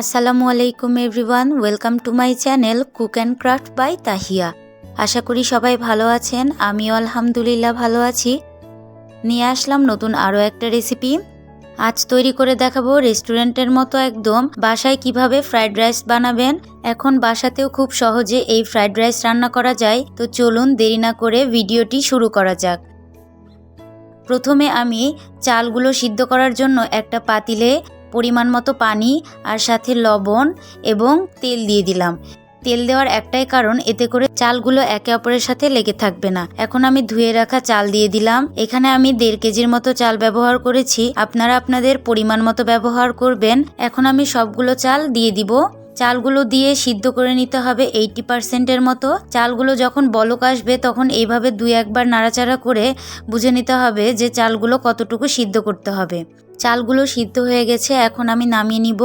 আসসালামু আলাইকুম everyone, welcome to my channel cook and craft by Tahiya. আশা করি সবাই ভালো আছেন, আমিও আলহামদুলিল্লাহ ভালো আছি। নিয়ে আসলাম নতুন আরও একটা রেসিপি। আজ তৈরি করে দেখাবো রেস্টুরেন্টের মতো একদম, বাসায় কীভাবে ফ্রাইড রাইস বানাবেন। এখন বাসাতেও খুব সহজে এই ফ্রাইড রাইস রান্না করা যায়, তো চলুন দেরি না করে ভিডিওটি শুরু করা যাক। প্রথমে আমি চালগুলো সিদ্ধ করার জন্য একটা পাতিলে পরিমাণ মতো পানি আর সাথে লবণ এবং তেল দিয়ে দিলাম। তেল দেওয়ার একটাই কারণ, এতে করে চালগুলো একে অপরের সাথে লেগে থাকবে না। এখন আমি ধুয়ে রাখা চাল দিয়ে দিলাম। এখানে আমি দেড় কেজির মতো চাল ব্যবহার করেছি। আপনারা আপনাদের পরিমাণ মতো ব্যবহার করবেন। এখন আমি সবগুলো চাল দিয়ে দিব। চালগুলো দিয়ে সিদ্ধ করে নিতে হবে এইটি পার্সেন্টের মতো। চালগুলো যখন বলক আসবে, তখন এইভাবে দুই একবার নাড়াচাড়া করে বুঝে নিতে হবে যে চালগুলো কতটুকু সিদ্ধ করতে হবে। চালগুলো সিদ্ধ হয়ে গেছে, এখন আমি নামিয়ে নিব।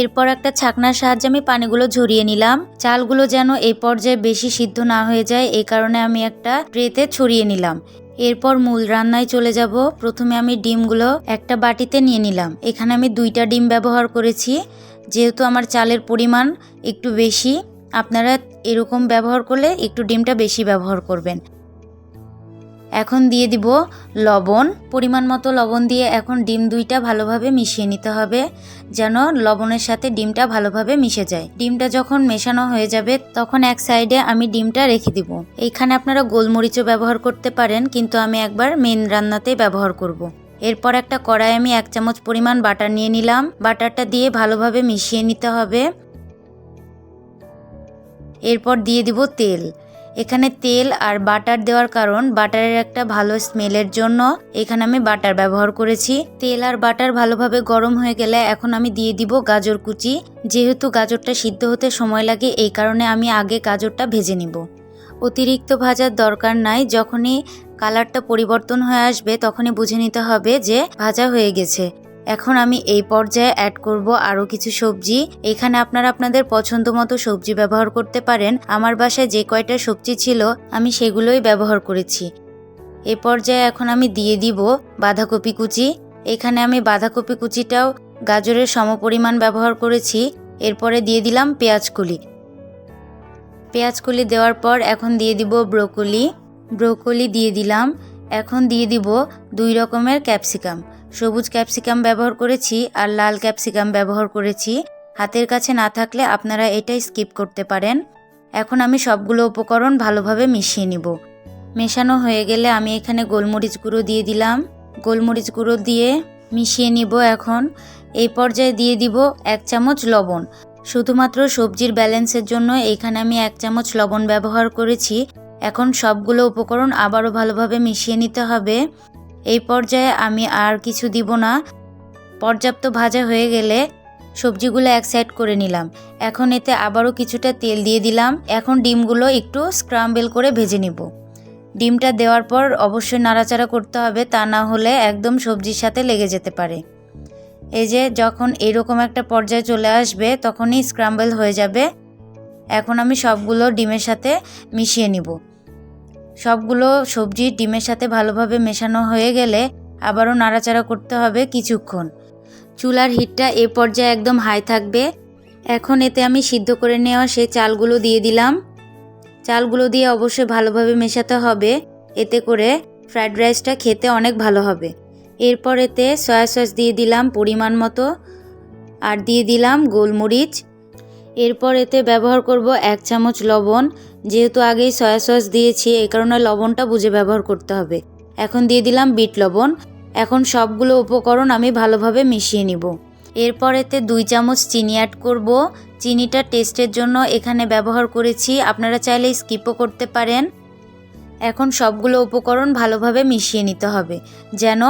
এরপর একটা ছাকনার সাহায্যে আমি পানিগুলো ঝরিয়ে নিলাম। চালগুলো যেন এই পর্যায়ে বেশি সিদ্ধ না হয়ে যায়, এই কারণে আমি একটা ট্রেতে ছড়িয়ে নিলাম। এরপর মূল রান্নায় চলে যাব। প্রথমে আমি ডিমগুলো একটা বাটিতে নিয়ে নিলাম। এখানে আমি দুইটা ডিম ব্যবহার করেছি। যেহেতু আমার চালের পরিমাণ একটু বেশি, আপনারা এরকম ব্যবহার করলে একটু ডিমটা বেশি ব্যবহার করবেন। এখন দিয়ে দিব লবণ। পরিমাণ মতো লবণ দিয়ে এখন ডিম দুইটা ভালোভাবে মিশিয়ে নিতে হবে, যেন লবণের সাথে ডিমটা ভালোভাবে মিশে যায়। ডিমটা যখন মেশানো হয়ে যাবে, তখন এক সাইডে আমি ডিমটা রেখে দিব। এইখানে আপনারা গোলমরিচও ব্যবহার করতে পারেন, কিন্তু আমি একবার মেন রান্নাতেই ব্যবহার করব। এরপর একটা কড়াই আমি এক চামচ পরিমাণ বাটার নিয়ে নিলাম। বাটারটা দিয়ে ভালোভাবে মিশিয়ে নিতে হবে। এরপর দিয়ে দিব তেল। এখানে তেল আর বাটার দেওয়ার কারণ বাটারের একটা ভালো স্মেলের জন্য এখানে আমি বাটার ব্যবহার করেছি। তেল আর বাটার ভালোভাবে গরম হয়ে গেলে এখন আমি দিয়ে দিব গাজর কুচি। যেহেতু গাজরটা সিদ্ধ হতে সময় লাগে, এই কারণে আমি আগে গাজরটা ভেজে নিব। অতিরিক্ত ভাজার দরকার নাই, যখনই কালারটা পরিবর্তন হয়ে আসবে তখনই বুঝে নিতে হবে যে ভাজা হয়ে গেছে। এখন আমি এই পর্যায়ে অ্যাড করব আরও কিছু সবজি। এখানে আপনারা আপনাদের পছন্দ মতো সবজি ব্যবহার করতে পারেন। আমার বাসায় যে কয়টা সবজি ছিল, আমি সেগুলোই ব্যবহার করেছি। এ পর্যায়ে এখন আমি দিয়ে দিব বাঁধাকপি কুচি। এখানে আমি বাঁধাকপি কুচিটাও গাজরের সমপরিমাণ ব্যবহার করেছি। এরপরে দিয়ে দিলাম পেঁয়াজকলি পেঁয়াজকলি দেওয়ার পর এখন দিয়ে দিব ব্রোকলি। ব্রোকলি দিয়ে দিলাম। এখন দিয়ে দিব দুই রকমের ক্যাপসিকাম। সবুজ ক্যাপসিকাম ব্যবহার করেছি আর লাল ক্যাপসিকাম ব্যবহার করেছি। হাতের কাছে না থাকলে আপনারা এটাই স্কিপ করতে পারেন। এখন আমি সবগুলো উপকরণ ভালোভাবে মিশিয়ে নিব। মেশানো হয়ে গেলে আমি এখানে গোলমরিচ গুঁড়ো দিয়ে দিলাম। গোলমরিচ গুঁড়ো দিয়ে মিশিয়ে নিব এখন। এই পর্যায়ে দিয়ে দিব এক চামচ লবণ। শুধুমাত্র সবজির ব্যালেন্সের জন্য এখানে আমি এক চামচ লবণ ব্যবহার করেছি। এখন সবগুলো উপকরণ আবারও ভালোভাবে মিশিয়ে নিতে হবে। এই পর্যায়ে আমি আর কিছু দিব না। পর্যাপ্ত ভাজা হয়ে গেলে সবজিগুলো এক সাইড করে নিলাম। এখন এতে আবারও কিছুটা তেল দিয়ে দিলাম। এখন ডিমগুলো একটু স্ক্রাম্বেল করে ভেজে নিব। ডিমটা দেওয়ার পর অবশ্যই নাড়াচাড়া করতে হবে, তা না হলে একদম সবজির সাথে লেগে যেতে পারে। এই যে যখন এরকম একটা পর্যায়ে চলে আসবে, তখনই স্ক্রাম্বেল হয়ে যাবে। এখন আমি সবগুলো ডিমের সাথে মিশিয়ে নিব। সবগুলো সবজি ডিমের সাথে ভালোভাবে মেশানো হয়ে গেলে আবারও নাড়াচাড়া করতে হবে কিছুক্ষণ। চুলার হিটটা এ পর্যায়ে একদম হাই থাকবে। এখন এতে আমি সিদ্ধ করে নেওয়া সেই চালগুলো দিয়ে দিলাম। চালগুলো দিয়ে অবশ্যই ভালোভাবে মেশাতে হবে। এতে করে ফ্রায়েড রাইসটা খেতে অনেক ভালো হবে। এরপর এতে সয়া সস দিয়ে দিলাম পরিমাণ মতো। আর দিয়ে দিলাম গোলমরিচ। এরপর এতে ব্যবহার করব এক চামচ লবণ। যেহেতু আগেই সয়া সস দিয়েছি, এই কারণে লবণটা বুঝে ব্যবহার করতে হবে। এখন দিয়ে দিলাম বিট লবণ। এখন সবগুলো উপকরণ আমি ভালোভাবে মিশিয়ে নিব। এরপর এতে দুই চামচ চিনি অ্যাড করব। চিনিটা টেস্টের জন্য এখানে ব্যবহার করেছি। আপনারা চাইলে স্কিপও করতে পারেন। এখন সবগুলো উপকরণ ভালোভাবে মিশিয়ে নিতে হবে, যেন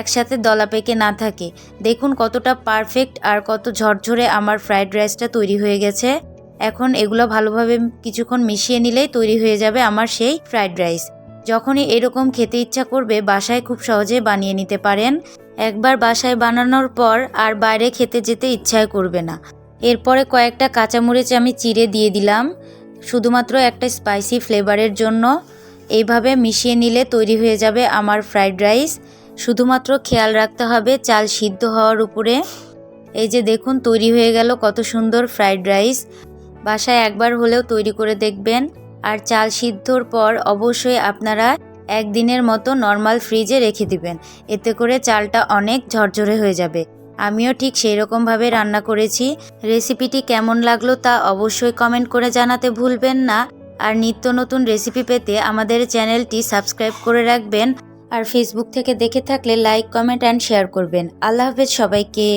একসাথে দলা পেকে না থাকে। দেখুন কতটা পারফেক্ট আর কত ঝরঝরে আমার ফ্রাইড রাইসটা তৈরি হয়ে গেছে। এখন এগুলো ভালোভাবে কিছুক্ষণ মিশিয়ে নিলেই তৈরি হয়ে যাবে আমার সেই ফ্রাইড রাইস। যখনই এরকম খেতে ইচ্ছা করবে, বাসায় খুব সহজে বানিয়ে নিতে পারেন। একবার বাসায় বানানোর পর আর বাইরে খেতে যেতে ইচ্ছাই করবে না। এরপরে কয়েকটা কাঁচামরিচ আমি চিড়ে দিয়ে দিলাম। শুধুমাত্র একটা স্পাইসি ফ্লেভারের জন্য। এইভাবে মিশিয়ে নিলে তৈরি হয়ে যাবে আমার ফ্রাইড রাইস। শুধুমাত্র খেয়াল রাখতে হবে চাল সিদ্ধ হওয়ার উপরে। এই যে দেখুন, তৈরি হয়ে গেল কত সুন্দর ফ্রাইড রাইস। বাসায় একবার হলেও তৈরি করে দেখবেন। আর চাল সিদ্ধর পর অবশ্যই আপনারা একদিনের মতো নর্মাল ফ্রিজে রেখে দিবেন। এতে করে চালটা অনেক ঝরঝরে হয়ে যাবে। আমিও ঠিক সেই রকমভাবে রান্না করেছি। রেসিপিটি কেমন লাগল তা অবশ্যই কমেন্ট করে জানাতে ভুলবেন না। আর নিত্য নতুন রেসিপি পেতে আমাদের চ্যানেলটি সাবস্ক্রাইব করে রাখবেন। আর ফেসবুক থেকে দেখে থাকলে লাইক কমেন্ট অ্যান্ড শেয়ার করবেন। আল্লাহ হাফেজ সবাইকে।